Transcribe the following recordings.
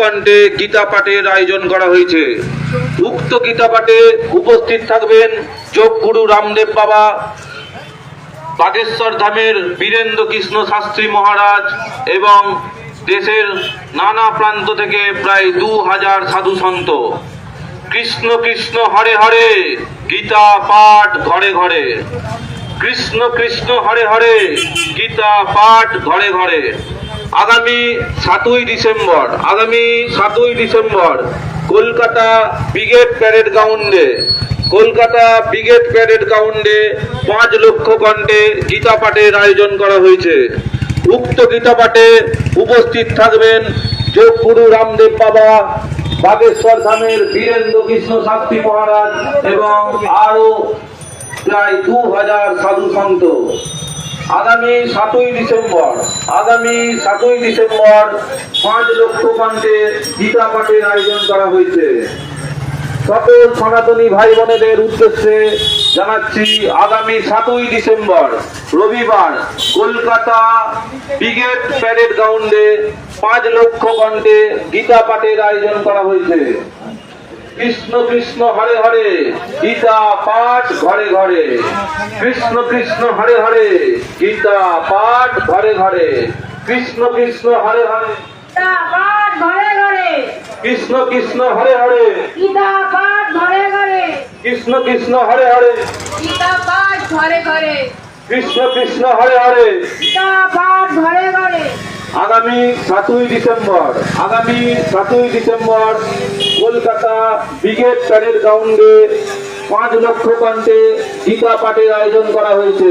কণ্ঠে গীতা পাঠের আয়োজন করা হয়েছে। উক্ত গীতা পাঠে উপস্থিত থাকবেন যোগগুরু রামদেব বাবা, বাগেশ্বর ধামের বীরেন্দ্র কৃষ্ণ শাস্ত্রী মহারাজ এবং দেশের নানা প্রান্ত থেকে প্রায় দু হাজার সাধু সন্ত। কৃষ্ণ কৃষ্ণ হরে হরে, গীতা পাঠ ঘরে ঘরে। কৃষ্ণ কৃষ্ণ হরে হরে, গীতা পাঠ ঘরে ঘরে। আগামী সাতই ডিসেম্বর, আগামী সাতই ডিসেম্বর কলকাতা ব্রিগেড প্যারেড গ্রাউন্ডে, কলকাতা ব্রিগেড প্যারেড গ্রাউন্ডে পাঁচ লক্ষ কণ্ঠে গীতা পাঠের আয়োজন করা হয়েছে। উক্ত গীতা পাঠে উপস্থিত থাকবেন যোগগুরু রামদেব বাবা, বাগেশ্বর ধামের বীরেন্দ্র কৃষ্ণ শাস্ত্রী মহারাজ এবং আরও প্রায় দু হাজার সাধু সন্ত। আগামী সাতই ডিসেম্বর, আগামী সাতই ডিসেম্বর পাঁচ লক্ষ কণ্ঠে গীতা পাঠের আয়োজন করা হয়েছে। সকল সনাতনী ভাই বোনেদের উদ্দেশ্যে জানাচ্ছি, আগামী সাতই ডিসেম্বর, রবিবার কলকাতা ব্রিগেড প্যারেড গ্রাউন্ডে পাঁচ লক্ষ কণ্ঠে গীতা পাঠের আয়োজন করা হয়েছে। কৃষ্ণ কৃষ্ণ হরে হরে গীতা পাঠ ঘরে ঘরে। কৃষ্ণ কৃষ্ণ হরে হরে গীতা পাঠ ঘরে ঘরে। কৃষ্ণ কৃষ্ণ হরে হরে। ঘরে ঘরে। কৃষ্ণ কৃষ্ণ হরে হরে। গীতা পাঠ ঘরে ঘরে। কৃষ্ণ কৃষ্ণ হরে হরে। গীতা পাঠ ঘরে ঘরে। কৃষ্ণ কৃষ্ণ হরে হরে। গীতা পাঠ ঘরে ঘরে। আগামী সাতই ডিসেম্বর, আগামী সাতই ডিসেম্বর কলকাতা ব্রিগেড প্যারেড গ্রাউন্ডে পাঁচ লক্ষ কণ্ঠে গীতা পাঠের আয়োজন করা হয়েছে।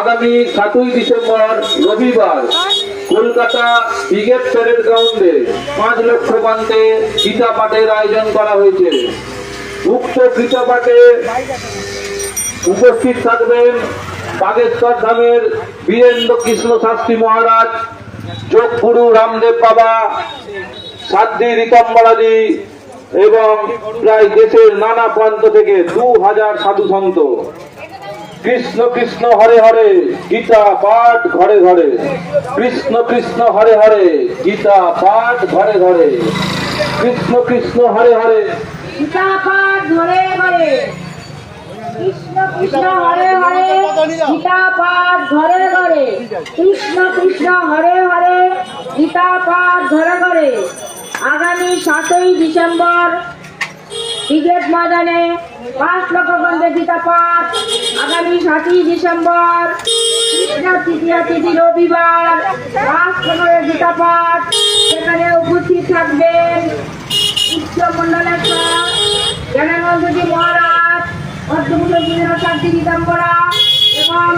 আগামী সাতই ডিসেম্বর রবিবার কলকাতা ব্রিগেড প্যারেড গ্রাউন্ডে পাঁচ লক্ষ কণ্ঠে গীতা পাঠের আয়োজন করা হয়েছে। উক্ত গীতা পাঠে উপস্থিত থাকবেন বাগেশ্বর ধামের বীরেন্দ্র কৃষ্ণ শাস্ত্রী মহারাজ, যোগগুরু রামদেব বাবা, সাধ্বী রীতম্বরাজি এবং প্রায় দেশের নানা প্রান্ত থেকে দু হাজার সাধু সন্ত। কৃষ্ণ কৃষ্ণ হরে হরে, গীতা পাঠ ঘরে ঘরে। কৃষ্ণ কৃষ্ণ হরে হরে, গীতা পাঠ ঘরে ঘরে। কৃষ্ণ কৃষ্ণ হরে হরে। গীতা পাঠ ঘরে ঘরে। কৃষ্ণ কৃষ্ণ হরে হরে। পাঠ ঘরে ঘরে কৃষ্ণ কৃষ্ণ হরে হরে, গীতা পাঠ ঘরে ঘরে আগামী সাতই ডিসেম্বর ক্রিকেট ময়দানে পাঁচ লক্ষ গ্রন্থে গীতা পাঠ। আগামী সাতই ডিসেম্বর, কৃষ্ণ তৃতীয় তিথি রবিবার, পাঁচ পনেরো গীতা পাঠ। সেখানে উপস্থিত থাকবেন উচ্চ মন্ডলের জ্ঞানানন্দজি মহারাজ অর্ধমূল্য শান্তি গীতাম্বরা এবং